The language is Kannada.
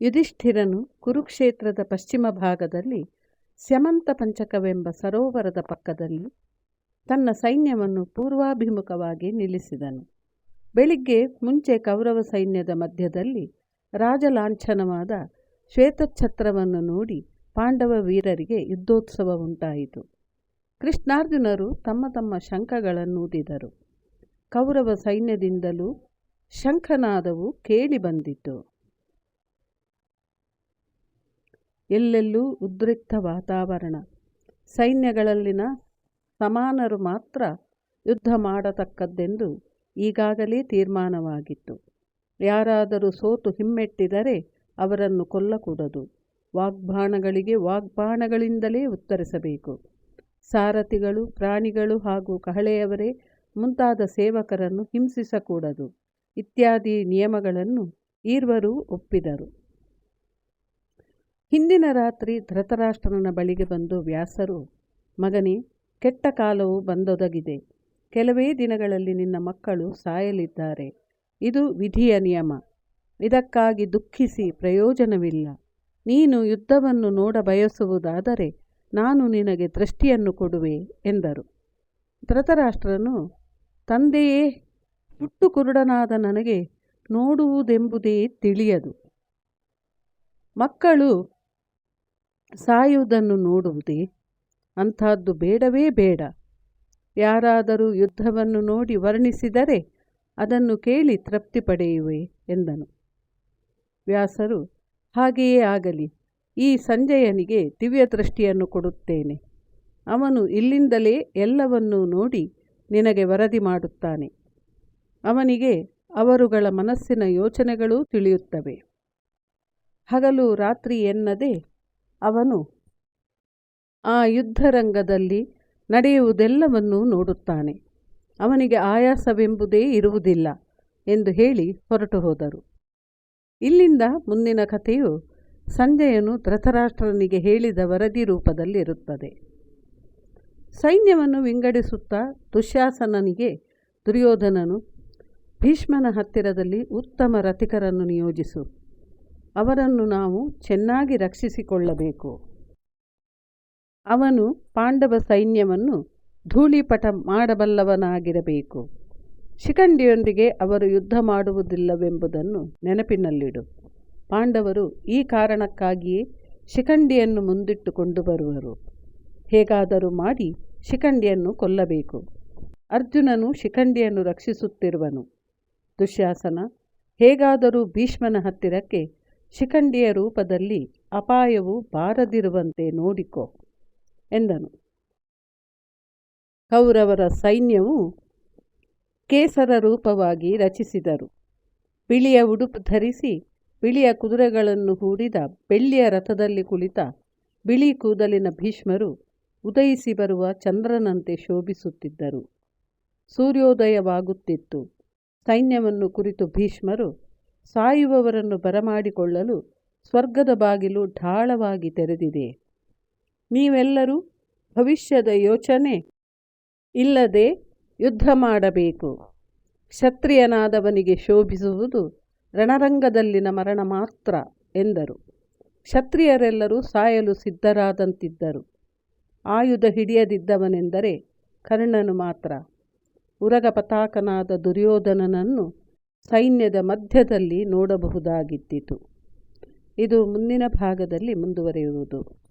ಯುಧಿಷ್ಠಿರನು ಕುರುಕ್ಷೇತ್ರದ ಪಶ್ಚಿಮ ಭಾಗದಲ್ಲಿ ಸ್ಯಮಂತ ಪಂಚಕವೆಂಬ ಸರೋವರದ ಪಕ್ಕದಲ್ಲಿ ತನ್ನ ಸೈನ್ಯವನ್ನು ಪೂರ್ವಾಭಿಮುಖವಾಗಿ ನಿಲ್ಲಿಸಿದನು. ಬೆಳಿಗ್ಗೆ ಮುಂಚೆ ಕೌರವ ಸೈನ್ಯದ ಮಧ್ಯದಲ್ಲಿ ರಾಜಲಾಂಛನವಾದ ಶ್ವೇತಛತ್ರವನ್ನು ನೋಡಿ ಪಾಂಡವ ವೀರರಿಗೆ ಯುದ್ಧೋತ್ಸವ ಉಂಟಾಯಿತು. ಕೃಷ್ಣಾರ್ಜುನರು ತಮ್ಮ ತಮ್ಮ ಶಂಖಗಳನ್ನೂದಿದರು ಕೌರವ ಸೈನ್ಯದಿಂದಲೂ ಶಂಖನಾದವು ಕೇಳಿ ಬಂದಿತು ಎಲ್ಲೆಲ್ಲೂ ಉದ್ರಿಕ್ತ ವಾತಾವರಣ. ಸೈನ್ಯಗಳಲ್ಲಿನ ಸಮಾನರು ಮಾತ್ರ ಯುದ್ಧ ಮಾಡತಕ್ಕದ್ದೆಂದು ಈಗಾಗಲೇ ತೀರ್ಮಾನವಾಗಿತ್ತು. ಯಾರಾದರೂ ಸೋತು ಹಿಮ್ಮೆಟ್ಟಿದರೆ ಅವರನ್ನು ಕೊಲ್ಲಕೂಡದು. ವಾಗ್ಬಾಣಗಳಿಗೆ ವಾಗ್ಬಾಣಗಳಿಂದಲೇ ಉತ್ತರಿಸಬೇಕು. ಸಾರಥಿಗಳು, ಪ್ರಾಣಿಗಳು ಹಾಗೂ ಕಹಳೆಯವರೇ ಮುಂತಾದ ಸೇವಕರನ್ನು ಹಿಂಸಿಸಕೂಡದು. ಇತ್ಯಾದಿ ನಿಯಮಗಳನ್ನು ಈರ್ವರೂ ಒಪ್ಪಿದರು. ಹಿಂದಿನ ರಾತ್ರಿ ಧೃತರಾಷ್ಟ್ರನ ಬಳಿಗೆ ಬಂದು ವ್ಯಾಸರು, ಮಗನೇ, ಕೆಟ್ಟ ಕಾಲವು ಬಂದೊದಗಿದೆ. ಕೆಲವೇ ದಿನಗಳಲ್ಲಿ ನಿನ್ನ ಮಕ್ಕಳು ಸಾಯಲಿದ್ದಾರೆ. ಇದು ವಿಧಿಯ ನಿಯಮ. ಇದಕ್ಕಾಗಿ ದುಃಖಿಸಿ ಪ್ರಯೋಜನವಿಲ್ಲ. ನೀನು ಯುದ್ಧವನ್ನು ನೋಡ ಬಯಸುವುದಾದರೆ ನಾನು ನಿನಗೆ ದೃಷ್ಟಿಯನ್ನು ಕೊಡುವೆ ಎಂದರು. ಧೃತರಾಷ್ಟ್ರನು, ತಂದೆಯೇ ಹುಟ್ಟು ಕುರುಡನಾದ ನನಗೆ ನೋಡುವುದೆಂಬುದೇ ತಿಳಿಯದು. ಮಕ್ಕಳು ಸಾಯುವುದನ್ನು ನೋಡುವುದೇ? ಅಂಥದ್ದು ಬೇಡವೇ ಬೇಡ. ಯಾರಾದರೂ ಯುದ್ಧವನ್ನು ನೋಡಿ ವರ್ಣಿಸಿದರೆ ಅದನ್ನು ಕೇಳಿ ತೃಪ್ತಿ ಪಡೆಯುವೆ ಎಂದನು. ವ್ಯಾಸರು, ಹಾಗೆಯೇ ಆಗಲಿ, ಈ ಸಂಜಯನಿಗೆ ದಿವ್ಯ ದೃಷ್ಟಿಯನ್ನು ಕೊಡುತ್ತೇನೆ. ಅವನು ಇಲ್ಲಿಂದಲೇ ಎಲ್ಲವನ್ನೂ ನೋಡಿ ನಿನಗೆ ವರದಿ ಮಾಡುತ್ತಾನೆ. ಅವನಿಗೆ ಅವರುಗಳ ಮನಸ್ಸಿನ ಯೋಚನೆಗಳೂ ತಿಳಿಯುತ್ತವೆ. ಹಗಲು ರಾತ್ರಿ ಎನ್ನದೆ ಅವನು ಆ ಯುದ್ಧರಂಗದಲ್ಲಿ ನಡೆಯುವುದೆಲ್ಲವನ್ನೂ ನೋಡುತ್ತಾನೆ. ಅವನಿಗೆ ಆಯಾಸವೆಂಬುದೇ ಇರುವುದಿಲ್ಲ ಎಂದು ಹೇಳಿ ಹೊರಟು ಹೋದರು. ಇಲ್ಲಿಂದ ಮುಂದಿನ ಕಥೆಯು ಸಂಜಯನು ಧೃತರಾಷ್ಟ್ರನಿಗೆ ಹೇಳಿದ ವರದಿ ರೂಪದಲ್ಲಿರುತ್ತದೆ. ಸೈನ್ಯವನ್ನು ವಿಂಗಡಿಸುತ್ತಾ ದುಶ್ಯಾಸನನಿಗೆ ದುರ್ಯೋಧನನು ಭೀಷ್ಮನ ಹತ್ತಿರದಲ್ಲಿ ಉತ್ತಮ ರಥಿಕರನ್ನು ನಿಯೋಜಿಸು. ಅವರನ್ನು ನಾವು ಚೆನ್ನಾಗಿ ರಕ್ಷಿಸಿಕೊಳ್ಳಬೇಕು. ಅವನು ಪಾಂಡವ ಸೈನ್ಯವನ್ನು ಧೂಳಿಪಟ ಮಾಡಬಲ್ಲವನಾಗಿರಬೇಕು. ಶಿಖಂಡಿಯೊಂದಿಗೆ ಅವರು ಯುದ್ಧ ಮಾಡುವುದಿಲ್ಲವೆಂಬುದನ್ನು ನೆನಪಿನಲ್ಲಿಡು. ಪಾಂಡವರು ಈ ಕಾರಣಕ್ಕಾಗಿಯೇ ಶಿಖಂಡಿಯನ್ನು ಮುಂದಿಟ್ಟುಕೊಂಡು ಬರುವರು. ಹೇಗಾದರೂ ಮಾಡಿ ಶಿಖಂಡಿಯನ್ನು ಕೊಲ್ಲಬೇಕು. ಅರ್ಜುನನು ಶಿಖಂಡಿಯನ್ನು ರಕ್ಷಿಸುತ್ತಿರುವನು. ದುಶ್ಯಾಸನ, ಹೇಗಾದರೂ ಭೀಷ್ಮನ ಹತ್ತಿರಕ್ಕೆ ಶಿಖಂಡಿಯ ರೂಪದಲ್ಲಿ ಅಪಾಯವು ಬಾರದಿರುವಂತೆ ನೋಡಿಕೊ ಎಂದನು. ಕೌರವರ ಸೈನ್ಯವು ಕೇಸರ ರೂಪವಾಗಿ ರಚಿಸಿದರು. ಬಿಳಿಯ ಉಡುಪು ಧರಿಸಿ ಬಿಳಿಯ ಕುದುರೆಗಳನ್ನು ಹೂಡಿದ ಬೆಳ್ಳಿಯ ರಥದಲ್ಲಿ ಕುಳಿತ ಬಿಳಿ ಕೂದಲಿನ ಭೀಷ್ಮರು ಉದಯಿಸಿ ಬರುವ ಚಂದ್ರನಂತೆ ಶೋಭಿಸುತ್ತಿದ್ದರು. ಸೂರ್ಯೋದಯವಾಗುತ್ತಿತ್ತು. ಸೈನ್ಯವನ್ನು ಕುರಿತು ಭೀಷ್ಮರು ಸಾಯುವವರನ್ನು ಬರಮಾಡಿಕೊಳ್ಳಲು ಸ್ವರ್ಗದ ಬಾಗಿಲು ಢಾಳವಾಗಿ ತೆರೆದಿದೆ. ನೀವೆಲ್ಲರೂ ಭವಿಷ್ಯದ ಯೋಚನೆ ಇಲ್ಲದೆ ಯುದ್ಧ ಮಾಡಬೇಕು. ಕ್ಷತ್ರಿಯನಾದವನಿಗೆ ಶೋಭಿಸುವುದು ರಣರಂಗದಲ್ಲಿನ ಮರಣ ಮಾತ್ರ ಎಂದರು. ಕ್ಷತ್ರಿಯರೆಲ್ಲರೂ ಸಾಯಲು ಸಿದ್ಧರಾದಂತಿದ್ದರು. ಆಯುಧ ಹಿಡಿಯದಿದ್ದವನೆಂದರೆ ಕರ್ಣನು ಮಾತ್ರ. ಉರಗ ಪತಾಕನಾದ ದುರ್ಯೋಧನನನ್ನು ಸೈನ್ಯದ ಮಧ್ಯದಲ್ಲಿ ನೋಡಬಹುದಾಗಿದ್ದಿತು ಇದು ಮುಂದಿನ ಭಾಗದಲ್ಲಿ ಮುಂದುವರಿಯುವುದು.